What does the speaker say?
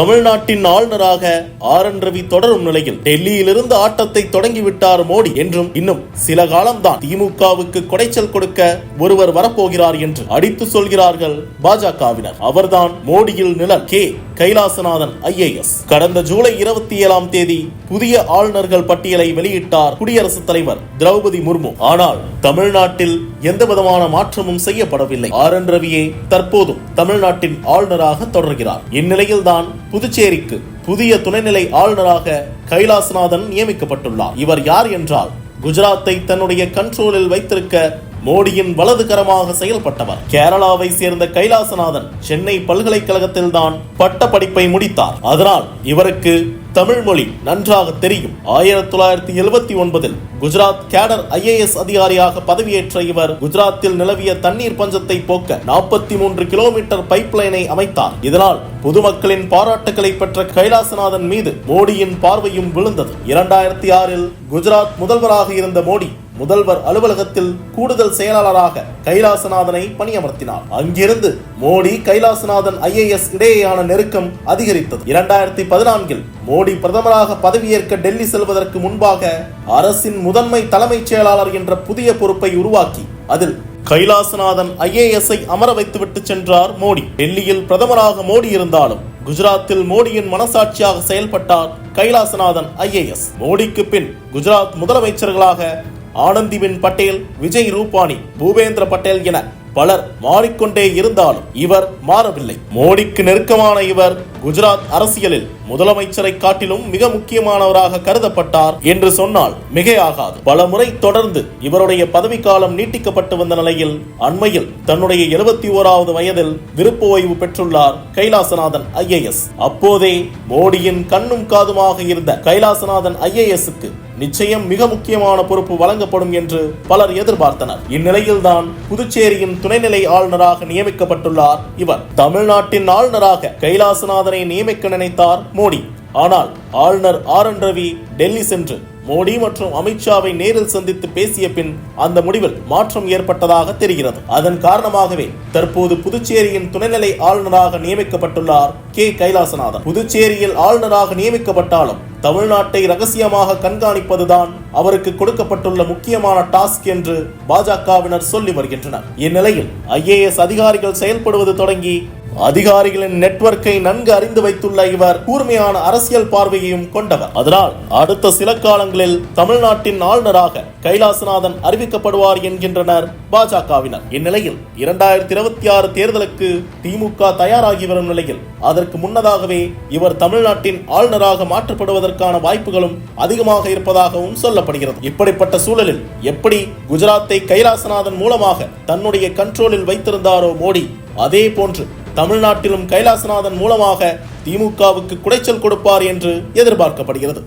தமிழ்நாட்டின் ஆளுநராக R N Ravi தொடரும் நிலையில் டெல்லியிலிருந்து ஆட்டத்தை தொடங்கிவிட்டார் மோடி என்றும் இன்னும் சில காலம்தான் திமுகவுக்கு குடைச்சல் கொடுக்க ஒருவர் வரப்போகிறார் என்று அடித்து சொல்கிறார்கள் பாஜகவினர். அவர்தான் மோடியில் நிழல் கே. கைலாசநாதன் ஐஏஎஸ். கடந்த ஜூலை இருபத்தி ஏழாம் தேதி புதிய ஆளுநர்கள் பட்டியலை வெளியிட்டார் குடியரசுத் தலைவர் திரௌபதி முர்மு. ஆனால் தமிழ்நாட்டில் எந்த விதமான மாற்றமும் செய்யப்படவில்லை. ஆர் என் ரவியே தற்போதும் தமிழ்நாட்டின் ஆளுநராக தொடர்கிறார். இந்நிலையில்தான் புதுச்சேரிக்கு புதிய துணைநிலை ஆளுநராக கைலாசநாதன் நியமிக்கப்பட்டுள்ளார். இவர் யார் என்றால் குஜராத்தை தன்னுடைய கண்ட்ரோலில் வைத்திருக்க மோடியின் வலதுகரமாக செயல்பட்டவர். கேரளாவை சேர்ந்த கைலாசநாதன் சென்னை பல்கலைக்கழகத்தில் தான் பட்ட படிப்பை முடித்தார். அதனால் இவருக்கு தமிழ் மொழி நன்றாக தெரியும். ஆயிரத்தி தொள்ளாயிரத்தி எழுபத்தி ஒன்பதில் குஜராத் கேடர் ஐஏஎஸ் அதிகாரியாக பதவியேற்ற இவர் குஜராத்தில் நிலவிய தண்ணீர் பஞ்சத்தை போக்க நாற்பத்தி மூன்று கிலோமீட்டர் பைப்லைனை அமைத்தார். இதனால் பொதுமக்களின் பாராட்டுகளை பெற்ற கைலாசநாதன் மீது மோடியின் பார்வையும் விழுந்தது. இரண்டாயிரத்தி ஆறில் குஜராத் முதல்வராக இருந்த மோடி முதல்வர் அலுவலகத்தில் கூடுதல் செயலாளராக கைலாசநாதனை பணியமர்த்தினார். அங்கிருந்து மோடி கைலாசநாதன் ஐஏஎஸ் இடையேயான நெருக்கம் அதிகரித்தது. இரண்டாயிரத்தி பதினான்கில் மோடி பிரதமராக பதவியேற்க டெல்லி செல்வதற்கு முன்பாக அரசின் முதன்மை தலைமைச் செயலாளர் என்ற புதிய பொறுப்பை உருவாக்கி அதில் கைலாசநாதன் ஐஏஎஸ்ஐ அமர வைத்துவிட்டு சென்றார் மோடி. டெல்லியில் பிரதமராக மோடி இருந்தாலும் குஜராத்தில் மோடியின் மனசாட்சியாக செயல்பட்டார் கைலாசநாதன் ஐஏஎஸ் மோடிக்கு பின் குஜராத் முதலமைச்சர்களாக ஆனந்திபின் பட்டேல் விஜய் ரூபானி பூபேந்திர பட்டேல் என பலர் மாறிக்கொண்டே இருந்தாலும் இவர் மாறவில்லை. மோடிக்கு நெருக்கமான இவர் குஜராத் அரசியலில் முதலமைச்சரை காட்டிலும் மிக முக்கியமானவராக கருதப்பட்டார் என்று சொன்னால் மிகையாகாது. பல முறை தொடர்ந்து இவருடைய பதவிக்காலம் நீட்டிக்கப்பட்டு வந்த நிலையில் அண்மையில் தன்னுடைய எழுபத்தி ஓராவது வயதில் விருப்ப ஓய்வு பெற்றுள்ளார் கைலாசநாதன் ஐஏஎஸ். அப்போதே மோடியின் கண்ணும் காதுமாக இருந்த கைலாசநாதன் ஐஏஎஸ்க்கு நிச்சயம் மிக முக்கியமான பொறுப்பு வழங்கப்படும் என்று பலர் எதிர்பார்த்தனர். இந்நிலையில்தான் புதுச்சேரியின் துணைநிலை ஆளுநராக நியமிக்கப்பட்டுள்ளார் இவர். தமிழ்நாட்டின் ஆளுநராக கைலாசநாதனை நியமிக்க நினைத்தார் மோடி. ஆனால் ஆளுநர் ஆர் என் ரவி டெல்லி சென்று மோடி மற்றும் அமித்ஷாவை நேரில் சந்தித்து பேசிய பின் அந்த முடிவில் மாற்றம் ஏற்பட்டதாக தெரிகிறது. அதன் காரணமாகவே தற்போது புதுச்சேரியின் துணைநிலை ஆளுநராக நியமிக்கப்பட்டுள்ளார் கே. கைலாசநாதன். புதுச்சேரியில் ஆளுநராக நியமிக்கப்பட்டாலும் தமிழ்நாட்டை ரகசியமாக கண்காணிப்பதுதான் அவருக்கு கொடுக்கப்பட்டுள்ள முக்கியமான டாஸ்க் என்று பாஜகவினர் சொல்லி வருகின்றனர். இந்நிலையில் ஐஏஎஸ் அதிகாரிகள் செயல்படுவது தொடங்கி அதிகாரிகளின் நெட்வொர்க்கை நன்கு அறிந்து வைத்துள்ள இவர் கூர்மையான அரசியல் பார்வையையும் கொண்டவர். அதனால் அடுத்த சில காலங்களில் தமிழ்நாட்டின் ஆளுநராக கைலாசநாதன் அறிவிக்கப்படுவார் என்கின்றனர் பாஜகவினர். இந்நிலையில் இரண்டாயிரத்தி இருபத்தி ஆறு தேர்தலுக்கு திமுக தயாராகி வரும் நிலையில் அதற்கு முன்னதாகவே இவர் தமிழ்நாட்டின் ஆளுநராக மாற்றப்படுவதற்கான வாய்ப்புகளும் அதிகமாக இருப்பதாகவும் சொல்லப்படுகிறது. இப்படிப்பட்ட சூழலில் எப்படி குஜராத்தை கைலாசநாதன் மூலமாக தன்னுடைய கண்ட்ரோலில் வைத்திருந்தாரோ மோடி அதே போன்று தமிழ்நாட்டிலும் கைலாசநாதன் மூலமாக திமுகவுக்கு குடைச்சல் கொடுப்பார் என்று எதிர்பார்க்கப்படுகிறது.